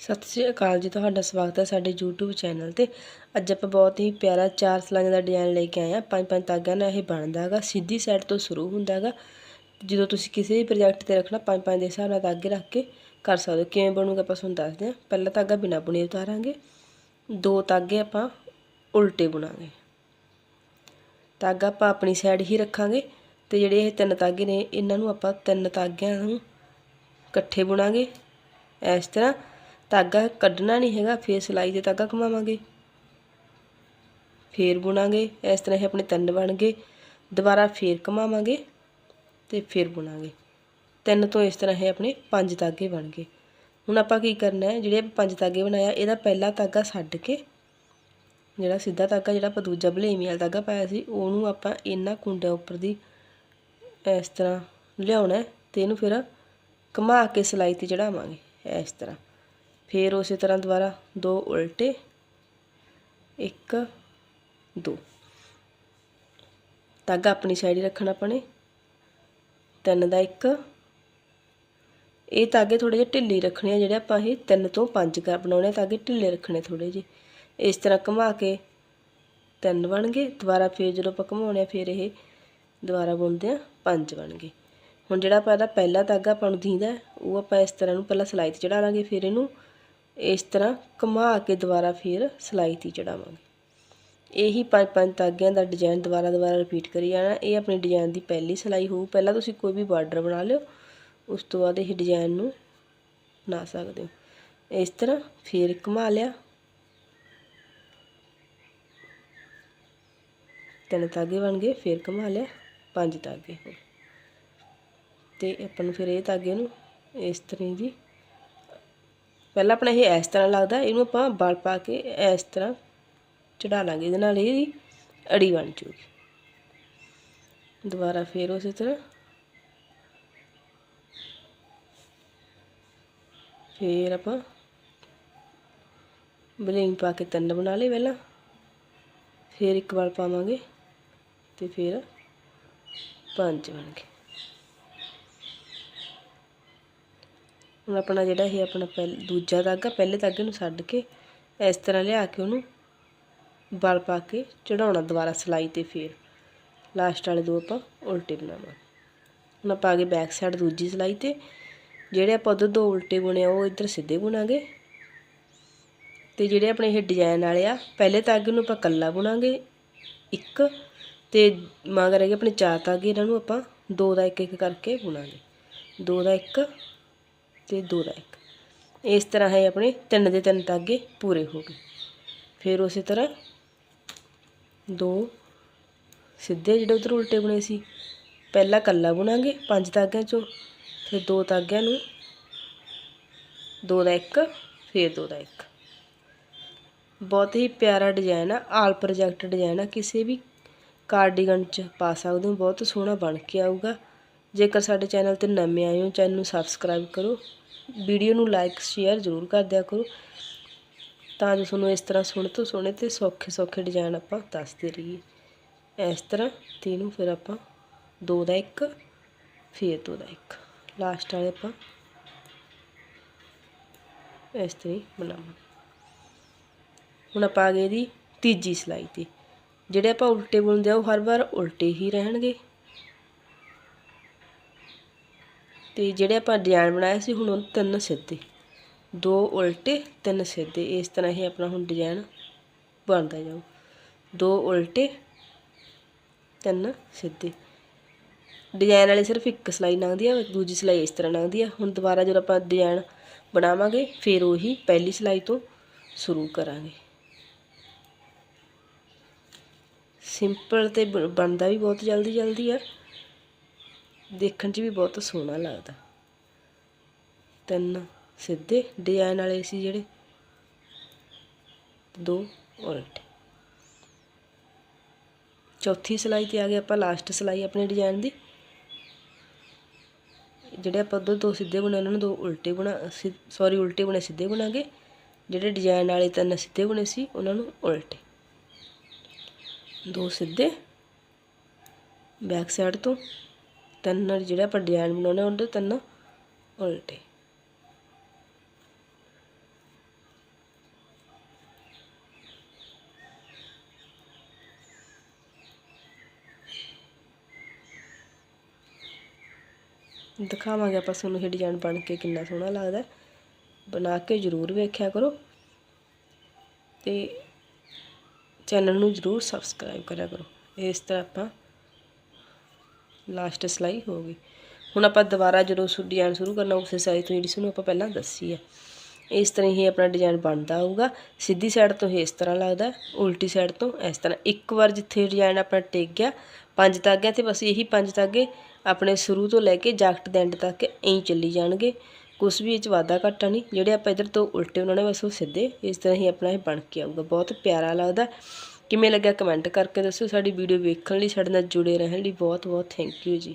ਸਤਿ ਸ਼੍ਰੀ ਅਕਾਲ ਜੀ, ਤੁਹਾਡਾ ਸਵਾਗਤ ਹੈ ਸਾਡੇ YouTube ਚੈਨਲ ਤੇ। ਅੱਜ ਆਪਾਂ ਬਹੁਤ ਹੀ ਪਿਆਰਾ ਚਾਰ ਸਲਾਈਆਂ ਦਾ ਡਿਜ਼ਾਈਨ ਲੈ ਕੇ ਆਏ ਆ ਪੰਜ ਪੰਜ ਤਾਗਿਆਂ ਨਾਲ ਇਹ ਬਣਦਾ ਹੈਗਾ। ਸਿੱਧੀ ਸਾਈਡ ਤੋਂ ਸ਼ੁਰੂ ਹੁੰਦਾ ਹੈਗਾ। ਜਦੋਂ ਤੁਸੀਂ ਕਿਸੇ ਵੀ ਪ੍ਰੋਜੈਕਟ ਤੇ ਰੱਖਣਾ, ਪੰਜ ਪੰਜ ਦੇ ਹਿਸਾਬ ਨਾਲ ਤਾਗੇ ਰੱਖ ਕੇ ਕਰ ਸਕਦੇ ਹੋ। ਕਿਵੇਂ ਬਣੂਗਾ ਆਪਾਂ ਤੁਹਾਨੂੰ ਦੱਸਦੇ ਹਾਂ। ਪਹਿਲਾ ਤਾਗਾ ਬਿਨਾ ਬੁਣੇ ਉਤਾਰਾਂਗੇ। ਦੋ ਤਾਗੇ ਆਪਾਂ ਉਲਟੇ ਬੁਣਾਂਗੇ। ਤਾਗਾ ਆਪਾਂ ਆਪਣੀ ਸਾਈਡ ਹੀ ਰੱਖਾਂਗੇ ਤੇ ਜਿਹੜੇ ਇਹ ਤਿੰਨ ਤਾਗੇ ਨੇ, ਇਹਨਾਂ ਨੂੰ ਆਪਾਂ ਤਿੰਨ ਤਾਗਿਆਂ ਨੂੰ ਇਕੱਠੇ ਬੁਣਾਂਗੇ। ਇਸ ਤਰ੍ਹਾਂ ਧਾਗਾ ਕੱਢਣਾ ਨਹੀਂ ਹੈਗਾ, ਫੇਰ ਸਿਲਾਈ ਤੇ ਧਾਗਾ ਘੁਮਾਵਾਂਗੇ। ਫੇਰ ਬੁਣਾਂਗੇ, ਇਸ ਤਰ੍ਹਾਂ ਇਹ ਆਪਣੇ ਤਿੰਨ ਬਣ ਗਏ। ਦੁਬਾਰਾ ਫੇਰ ਘੁਮਾਵਾਂਗੇ ਤੇ ਫੇਰ ਬੁਣਾਂਗੇ। ਤਿੰਨ ਤੋਂ ਇਸ ਤਰ੍ਹਾਂ ਇਹ ਆਪਣੇ ਪੰਜ ਧਾਗੇ ਬਣ ਗਏ। ਹੁਣ ਆਪਾਂ ਕੀ ਕਰਨਾ ਹੈ, ਜਿਹੜੇ ਆਪਾਂ ਪੰਜ ਧਾਗੇ ਬਣਾਇਆ, ਇਹਦਾ ਪਹਿਲਾ ਧਾਗਾ ਛੱਡ ਕੇ, ਜਿਹੜਾ ਸਿੱਧਾ ਧਾਗਾ, ਜਿਹੜਾ ਆਪਾਂ ਦੂਜਾ ਬਲੇਮੀ ਵਾਲਾ ਧਾਗਾ ਪਾਇਆ ਸੀ, ਉਹਨੂੰ ਆਪਾਂ ਇਹਨਾਂ ਕੁੰਡਿਆਂ ਉੱਪਰ ਦੀ ਇਸ ਤਰ੍ਹਾਂ ਲਿਆਉਣਾ ਤੇ ਇਹਨੂੰ ਫਿਰ ਘੁਮਾ ਕੇ ਸਿਲਾਈ ਤੇ ਚੜਾਵਾਂਗੇ ਇਸ ਤਰ੍ਹਾਂ। ਫਿਰ ਉਸੇ ਤਰ੍ਹਾਂ ਦੁਬਾਰਾ ਦੋ ਉਲਟੇ, ਇੱਕ, ਦੋ। ਧਾਗਾ ਆਪਣੀ ਸਾਈਡ ਹੀ ਰੱਖਣਾ ਆਪਣੇ ਤਿੰਨ ਦਾ ਇੱਕ। ਇਹ ਧਾਗੇ ਥੋੜੇ ਜਿਹਾ ਢਿੱਲੇ ਰੱਖਣੇ ਆ, ਜਿਹੜੇ ਆਪਾਂ ਇਹ ਤਿੰਨ ਤੋਂ ਪੰਜ ਕਰ ਬਣਾਉਣੇ ਧਾਗੇ ਢਿੱਲੇ ਰੱਖਣੇ ਥੋੜੇ ਜਿਹੇ। ਇਸ ਤਰ੍ਹਾਂ ਘੁਮਾ ਕੇ ਤਿੰਨ ਬਣ ਗਏ। ਦੁਬਾਰਾ ਫੇਰ ਜਦੋਂ ਆਪਾਂ ਘੁਮਾਉਣੇ ਆ, ਫਿਰ ਇਹ ਦੁਬਾਰਾ ਬੁਣਦੇ ਆ, ਪੰਜ ਬਣ ਗਏ। ਹੁਣ ਜਿਹੜਾ ਆਪਾਂ ਇਹਦਾ ਪਹਿਲਾ ਧਾਗਾ ਆਪਾਂ ਨੂੰ ਦੀਂਦਾ, ਉਹ ਆਪਾਂ ਇਸ ਤਰ੍ਹਾਂ ਨੂੰ ਪਹਿਲਾਂ ਸਲਾਈ ਤੇ ਚੜਾ ਲਾਂਗੇ, ਫਿਰ ਇਹਨੂੰ ਇਸ ਤਰ੍ਹਾਂ ਘੁਮਾ ਕੇ ਦੁਬਾਰਾ ਫਿਰ ਸਲਾਈ ਤੇ ਚੜਾਵਾਂਗੇ। ਇਹੀ ਪੰਜ ਪੰਜ ਤਾਗਿਆਂ ਦਾ ਡਿਜ਼ਾਈਨ ਦੁਬਾਰਾ ਦੁਬਾਰਾ ਰਿਪੀਟ ਕਰੀ ਜਾਣਾ। ਇਹ ਆਪਣੀ ਡਿਜ਼ਾਈਨ ਦੀ ਪਹਿਲੀ ਸਲਾਈ ਹੋਊ। ਪਹਿਲਾਂ ਤੁਸੀਂ ਕੋਈ ਵੀ ਬਾਰਡਰ ਬਣਾ ਲਿਓ। ਉਸ ਤੋਂ ਬਾਅਦ ਇਹ ਡਿਜ਼ਾਈਨ ਨੂੰ ਬਣਾ ਸਕਦੇ ਹੋ। ਇਸ ਤਰ੍ਹਾਂ ਫਿਰ ਘੁਮਾ ਲਿਆ। ਤਿੰਨ ਤਾਗੇ ਬਣ ਗਏ, ਫਿਰ ਘੁਮਾ ਲਿਆ। ਪੰਜ ਤਾਗੇ ਹੋ ਤੇ ਆਪਾਂ ਨੂੰ ਫਿਰ ਇਹ ਤਾਗੇ ਨੂੰ ਇਸ ਤਰ੍ਹਾਂ ਦੀ ਪਹਿਲਾਂ ਆਪਣਾ ਇਹ ਇਸ ਤਰ੍ਹਾਂ ਲੱਗਦਾ, ਇਹਨੂੰ ਆਪਾਂ ਬਲ ਪਾ ਕੇ ਇਸ ਤਰ੍ਹਾਂ ਚੜਾ ਲਾਂਗੇ, ਇਹਦੇ ਨਾਲ ਇਹਦੀ ਅੜੀ ਬਣ ਜੂਗੀ। ਦੁਬਾਰਾ ਫੇਰ ਉਸੇ ਤਰ੍ਹਾਂ। ਫੇਰ ਆਪਾਂ ਬਲਿੰਗ ਪਾ ਕੇ ਤਿੰਨ ਬਣਾ ਲਏ ਪਹਿਲਾਂ। ਫੇਰ ਇੱਕ ਵਾਰ ਪਾਵਾਂਗੇ ਤੇ ਫੇਰ ਪੰਜ ਬਣ ਗਏ। ਹੁਣ ਆਪਣਾ ਜਿਹੜਾ ਇਹ ਆਪਣਾ ਪਹਿਲ, ਦੂਜਾ ਧਾਗਾ ਪਹਿਲੇ ਧਾਗੇ ਨੂੰ ਛੱਡ ਕੇ ਇਸ ਤਰ੍ਹਾਂ ਲਿਆ ਕੇ ਉਹਨੂੰ ਬਲ ਪਾ ਕੇ ਚੜਾਉਣਾ ਦੁਬਾਰਾ ਸਲਾਈ ਤੇ ਫੇਰ। ਲਾਸਟ ਵਾਲੇ ਦੋ ਆਪਾਂ ਉਲਟੇ ਬਣਾਵਾਂਗੇ। ਹੁਣ ਆਪਾਂ ਆਗੇ ਬੈਕ ਸਾਈਡ ਦੂਜੀ ਸਲਾਈ ਤੇ, ਜਿਹੜੇ ਆਪਾਂ ਉਧਰ ਦੋ ਉਲਟੇ ਬੁਣੇ ਆ, ਉਹ ਇੱਧਰ ਸਿੱਧੇ ਬੁਣਾਂਗੇ। ਤੇ ਜਿਹੜੇ ਆਪਣੇ ਇਹ ਡਿਜ਼ਾਈਨ ਵਾਲੇ ਆ, ਪਹਿਲੇ ਧਾਗੇ ਨੂੰ ਆਪਾਂ ਕੱਲਾ ਬੁਣਾਂਗੇ, ਇੱਕ। ਤੇ ਮਗਰ ਹੈਗੇ ਆਪਣੇ ਚਾਰ ਧਾਗੇ ਇਹਨਾਂ ਨੂੰ ਆਪਾਂ ਦੋ ਦਾ ਇੱਕ ਇੱਕ ਕਰਕੇ ਬੁਣਾਂਗੇ। ਦੋ ਦਾ ਇੱਕ ਤੇ ਦੋ ਦਾ ਇੱਕ ਇਸ ਤਰ੍ਹਾਂ ਹੈ ਆਪਣੇ ਤਿੰਨ ਦੇ ਤਿੰਨ ਧਾਗੇ ਪੂਰੇ ਹੋ ਗਏ। ਫਿਰ ਉਸੇ ਤਰ੍ਹਾਂ ਦੋ ਸਿੱਧੇ ਜਿਹੜੇ ਉਧਰ ਉਲਟੇ ਬੁਣੇ ਸੀ। ਪਹਿਲਾਂ ਕੱਲਾ ਬੁਣਾਂਗੇ ਪੰਜ ਧਾਗਿਆਂ ਚੋਂ। ਫਿਰ ਦੋ ਧਾਗਿਆਂ ਨੂੰ ਦੋ ਦਾ ਇੱਕ, ਫਿਰ ਦੋ ਦਾ ਇੱਕ। ਬਹੁਤ ਹੀ ਪਿਆਰਾ ਡਿਜ਼ਾਈਨ ਆ, ਆਲ ਪ੍ਰੋਜੈਕਟ ਡਿਜ਼ਾਈਨ ਆ। ਕਿਸੇ ਵੀ ਕਾਰਡੀਗਨ ਚ ਪਾ ਸਕਦੇ ਹੋ, ਬਹੁਤ ਸੋਹਣਾ ਬਣ ਕੇ ਆਊਗਾ। ਜੇਕਰ ਸਾਡੇ ਚੈਨਲ ਤੇ ਨਵੇਂ ਆਏ ਹੋ ਚੈਨਲ ਨੂੰ ਸਬਸਕ੍ਰਾਈਬ ਕਰੋ। ਵੀਡੀਓ ਨੂੰ ਲਾਈਕ ਸ਼ੇਅਰ ਜ਼ਰੂਰ ਕਰ ਦਿਆ ਕਰੋ। ਤਾਂ ਜੋ ਤੁਹਾਨੂੰ ਇਸ ਤਰ੍ਹਾਂ ਸੁਣ ਤੋਂ ਸੋਹਣੇ ਤੇ ਸੌਖੇ ਸੌਖੇ ਡਿਜ਼ਾਈਨ ਆਪਾਂ ਦੱਸਦੇ ਰਹੀਏ। ਇਸ ਤਰ੍ਹਾਂ ਤੇ ਇਹਨੂੰ ਫਿਰ ਆਪਾਂ ਦੋ ਦਾ ਇੱਕ, ਫਿਰ ਦੋ ਦਾ ਇੱਕ। ਲਾਸਟ ਵਾਲੇ ਆਪਾਂ ਇਸ ਤਰ੍ਹਾਂ ਹੀ ਬਣਾਵਾਂਗੇ। ਹੁਣ ਆਪਾਂ ਆ ਗਏ ਦੀ ਤੀਜੀ ਸਲਾਈ ਤੇ। ਜਿਹੜੇ ਆਪਾਂ ਉਲਟੇ ਬੁਣਦੇ ਆ, ਉਹ ਹਰ ਵਾਰ ਉਲਟੇ ਹੀ ਰਹਿਣਗੇ। ਤੇ ਜਿਹੜੇ ਆਪਾਂ ਡਿਜ਼ਾਈਨ ਬਣਾਇਆ ਸੀ ਹੁਣ ਉਹ ਤਿੰਨ ਸਿੱਧੇ। ਦੋ ਉਲਟੇ, ਤਿੰਨ ਸਿੱਧੇ। ਇਸ ਤਰ੍ਹਾਂ ਹੀ ਆਪਣਾ ਹੁਣ ਡਿਜ਼ਾਈਨ ਬਣਦਾ ਜਾਊ। ਦੋ ਉਲਟੇ, ਤਿੰਨ ਸਿੱਧੇ। ਡਿਜ਼ਾਈਨ ਵਾਲੇ ਸਿਰਫ ਇੱਕ ਸਲਾਈ ਲੰਘਦੀ ਆ, ਦੂਜੀ ਸਲਾਈ ਇਸ ਤਰ੍ਹਾਂ ਲੰਘਦੀ ਆ। ਹੁਣ ਦੁਬਾਰਾ ਜਦੋਂ ਆਪਾਂ ਡਿਜ਼ਾਈਨ ਬਣਾਵਾਂਗੇ, ਫਿਰ ਉਹੀ ਪਹਿਲੀ ਸਲਾਈ ਤੋਂ ਸ਼ੁਰੂ ਕਰਾਂਗੇ। ਸਿੰਪਲ ਤੇ ਬਣਦਾ ਵੀ ਬਹੁਤ ਜਲਦੀ ਜਲਦੀ ਆ। ਦੇਖਣ 'ਚ ਵੀ ਬਹੁਤ ਸੋਹਣਾ ਲੱਗਦਾ। ਤਿੰਨ ਸਿੱਧੇ ਡਿਜ਼ਾਈਨ ਵਾਲੇ ਸੀ ਜਿਹੜੇ। ਦੋ ਉਲਟੇ। ਚੌਥੀ ਸਲਾਈ ਤੇ ਆ ਗਏ ਆਪਾਂ, ਲਾਸਟ ਸਲਾਈ ਆਪਣੇ ਡਿਜ਼ਾਈਨ ਦੀ। ਜਿਹੜੇ ਆਪਾਂ ਉਧਰ ਦੋ ਸਿੱਧੇ ਬੁਣੇ, ਉਹਨਾਂ ਨੂੰ ਦੋ ਉਲਟੇ ਬਣਾ ਸੌਰੀ ਉਲਟੇ ਬੁਣੇ, ਸਿੱਧੇ ਬਣਾਗੇ ਜਿਹੜੇ ਡਿਜ਼ਾਈਨ ਵਾਲੇ ਤਿੰਨ ਸਿੱਧੇ ਬੁਣੇ ਸੀ, ਉਹਨਾਂ ਨੂੰ ਉਲਟੇ। ਦੋ ਸਿੱਧੇ। ਬੈਕ ਸਾਈਡ ਤੋਂ ਤਿੰਨ ਜਿਹੜਾ ਆਪਾਂ ਡਿਜ਼ਾਈਨ ਬਣਾਉਣੇ ਹੁੰਦੇ ਤਿੰਨ ਉਲਟੇ। ਦਿਖਾਵਾਂਗੇ ਆਪਾਂ ਤੁਹਾਨੂੰ ਇਹ ਡਿਜ਼ਾਈਨ ਬਣ ਕੇ ਕਿੰਨਾ ਸੋਹਣਾ ਲੱਗਦਾ। ਬਣਾ ਕੇ ਜ਼ਰੂਰ ਵੇਖਿਆ ਕਰੋ। ਤੇ ਚੈਨਲ ਨੂੰ ਜ਼ਰੂਰ ਸਬਸਕ੍ਰਾਈਬ ਕਰਿਆ ਕਰੋ। ਇਸ ਤਰ੍ਹਾਂ ਆਪਾਂ ਲਾਸਟ ਸਲਾਈ ਹੋ ਗਈ। ਹੁਣ ਆਪਾਂ ਦੁਬਾਰਾ ਜਦੋਂ ਸੁ ਡਿਜ਼ਾਈਨ ਸ਼ੁਰੂ ਕਰਨਾ, ਉਸੇ ਸਾਈਜ਼ ਤੋਂ ਜਿਹੜੀ ਸਾਨੂੰ ਆਪਾਂ ਪਹਿਲਾਂ ਦੱਸੀ ਹੈ ਇਸ ਤਰ੍ਹਾਂ ਹੀ ਆਪਣਾ ਡਿਜ਼ਾਈਨ ਬਣਦਾ ਆਊਗਾ ਸਿੱਧੀ ਸਾਈਡ ਤੋਂ ਇਹ ਇਸ ਤਰ੍ਹਾਂ ਲੱਗਦਾ, ਉਲਟੀ ਸਾਈਡ ਤੋਂ ਇਸ ਤਰ੍ਹਾਂ। ਇੱਕ ਵਾਰ ਜਿੱਥੇ ਡਿਜ਼ਾਈਨ ਆਪਣਾ ਟਿਕ ਗਿਆ, ਪੰਜ ਧਾਗਿਆਂ ਤੇ ਬਸ ਇਹੀ ਪੰਜ ਤਾਗੇ ਆਪਣੇ ਸ਼ੁਰੂ ਤੋਂ ਲੈ ਕੇ ਜਾਕਟ ਦੇ ਐਂਡ ਤੱਕ ਐਂ ਚੱਲੀ ਜਾਣਗੇ। ਕੁਛ ਵੀ ਇਹ 'ਚ ਵਾਧਾ ਘਾਟਾ ਨਹੀਂ। ਜਿਹੜੇ ਆਪਾਂ ਇਧਰ ਤੋਂ ਉਲਟੇ ਉਹਨਾਂ ਨੇ ਬਸ ਉਹ ਸਿੱਧੇ ਇਸ ਤਰ੍ਹਾਂ ਹੀ ਆਪਣਾ ਇਹ ਬਣ ਕੇ ਆਊਗਾ। ਬਹੁਤ ਪਿਆਰਾ ਲੱਗਦਾ। ਕਿਵੇਂ ਲੱਗਿਆ ਕਮੈਂਟ ਕਰਕੇ ਦੱਸਿਓ, ਸਾਡੀ ਵੀਡੀਓ ਵੇਖਣ ਲਈ, ਸਾਡੇ ਨਾਲ ਜੁੜੇ ਰਹਿਣ ਲਈ ਬਹੁਤ ਬਹੁਤ ਥੈਂਕ ਯੂ ਜੀ।